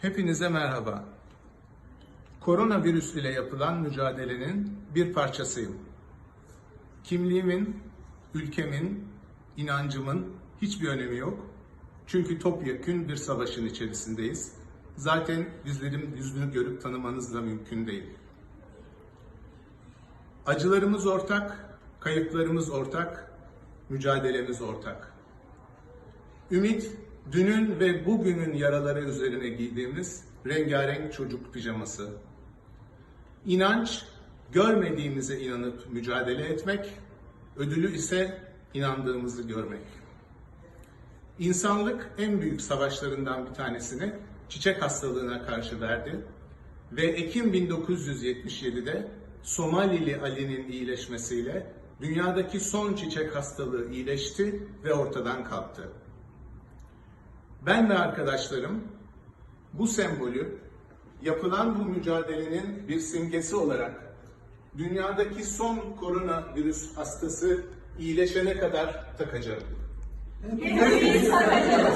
Hepinize merhaba. Koronavirüs ile yapılan mücadelenin bir parçasıyım. Kimliğimin, ülkemin, inancımın hiçbir önemi yok. Çünkü topyekün bir savaşın içerisindeyiz. Zaten bizlerin yüzünü görüp tanımanız da mümkün değil. Acılarımız ortak, kayıplarımız ortak, mücadelemiz ortak. Ümit, dünün ve bugünün yaraları üzerine giydiğimiz rengarenk çocuk pijaması. İnanç, görmediğimize inanıp mücadele etmek, ödülü ise inandığımızı görmek. İnsanlık en büyük savaşlarından bir tanesini çiçek hastalığına karşı verdi ve Ekim 1977'de Somalili Ali'nin iyileşmesiyle dünyadaki son çiçek hastalığı iyileşti ve ortadan kalktı. Ben ve arkadaşlarım bu sembolü yapılan bu mücadelenin bir simgesi olarak dünyadaki son koronavirüs hastası iyileşene kadar takacağım. Hepimiz takacağız.